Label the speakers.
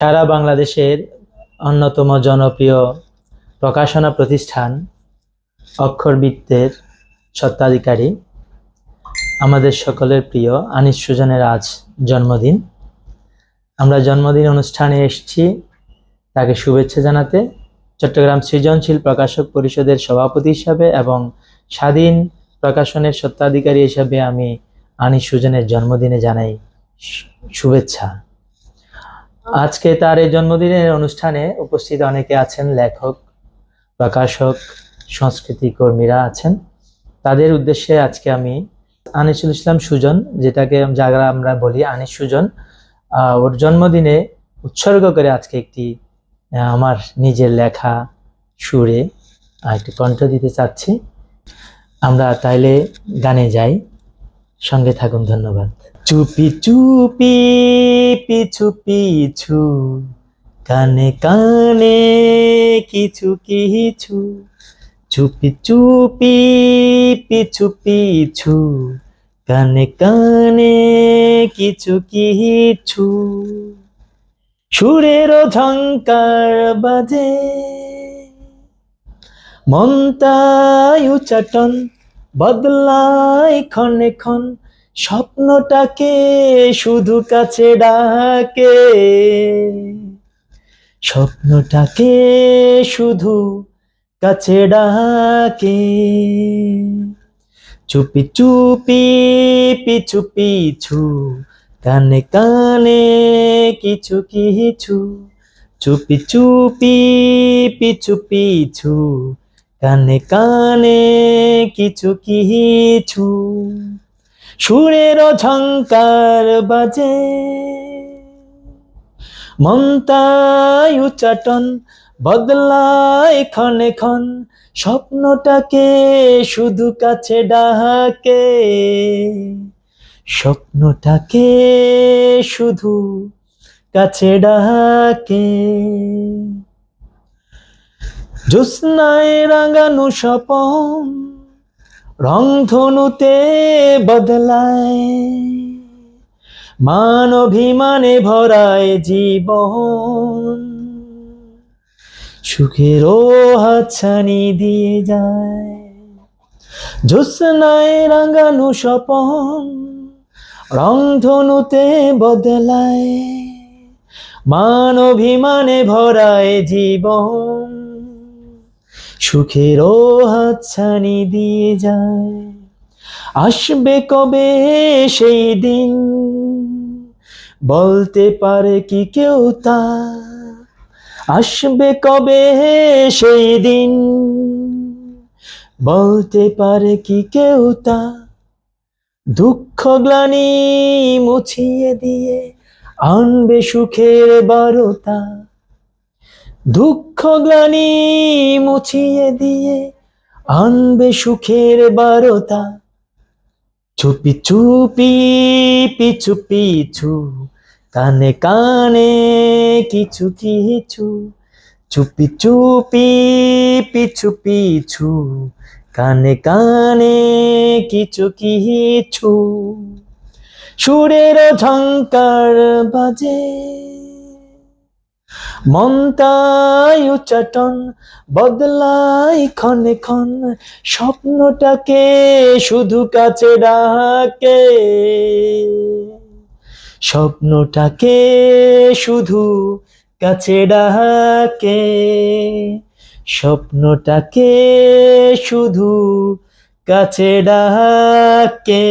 Speaker 1: সারা বাংলাদেশের অন্যতম জনপ্রিয় প্রকাশনা প্রতিষ্ঠান অক্ষরবৃত্তের স্বত্বাধিকারী। আমাদের সকলের প্রিয় আনিস সুজনের আজ জন্মদিন। আমরা জন্মদিন অনুষ্ঠানে এসেছি তাকে শুভেচ্ছা জানাতে। চট্টগ্রাম সৃজনশীল প্রকাশক পরিষদের সভাপতি হিসাবে এবং স্বাধীন প্রকাশনের স্বত্বাধিকারী হিসাবে আমি আনিস সুজনের জন্মদিনে জানাই শুভেচ্ছা। আজকে তার এই জন্মদিনের অনুষ্ঠানে উপস্থিত অনেকে আছেন, লেখক, প্রকাশক, সংস্কৃতি কর্মীরা আছেন। তাদের উদ্দেশ্যে আজকে আমি আনিসুল ইসলাম সুজন, যেটাকে যারা আমরা বলি আনিস সুজন ওর জন্মদিনে উৎসর্গ করে আজকে একটি আমার নিজের লেখা সুরে একটি কণ্ঠ দিতে চাচ্ছি। আমরা তাইলে গানে যাই। সঙ্গে থাকুন, ধন্যবাদ। চুপি চুপি, পিছু পিছু, কানে কানে, কিছু কিছু। চুপি চুপি, পিছু পিছু, কানে কানে, কিছু কিছু। সুরেরও ঝঙ্কার বাজে মন্তায় উচাটন বদলায় ক্ষণে ক্ষণ, স্বপ্নটাকে শুধু কাছে ডাকে। স্বপ্নটাকে শুধু কাছে ডাকে। চুপি চুপি, পিছু পিছু, কানে কানে কিছু কিছু। চুপি চুপি, পিছু পিছু কানে কানে কিছু কিছু। সুরের ঝঙ্কার বাজে। মন্তায় উচাটন বদলায় ক্ষণে ক্ষণ। স্বপ্নটাকে শুধু কাছে ডাকে। স্বপ্নটাকে শুধু কাছে ডাকে। জ্যোৎস্নায় রাঙানো স্বপন, রংধনুতে বদলায়। মান অভিমানে ভরায় জীবন সুখেরও হাতছানি দিয়ে যায়। জ্যোৎস্নায় রাঙানো স্বপন, রংধনুতে বদলায়। মান অভিমানে ভরায় জীবন সুখেরও হাতছানি দিয়ে যায়। আসবে কবে সেই দিন? বলতে পারে কি কেউ তা? আসবে কবে সেই দিন? বলতে পারে কি কেউ তা? দুঃখ গ্লানি মুছিয়ে দিয়ে আনবে সুখের বারতা। দুঃখ গ্লানি মুছিয়ে দিয়ে আনবে সুখের বারতা। চুপি চুপি পিছু পিছু কানে কানে কিছু কিছু। চুপি চুপি পিছু পিছু কানে কানে কিছু কিছু। সুরের ঝঙ্কার বাজে মন্তায় উচাটন বদলায় ক্ষণে ক্ষণ। স্বপ্নটাকে শুধু কাছে ডাকে। স্বপ্নটাকে শুধু কাছে ডাকে। স্বপ্নটাকে শুধু কাছে ডাকে।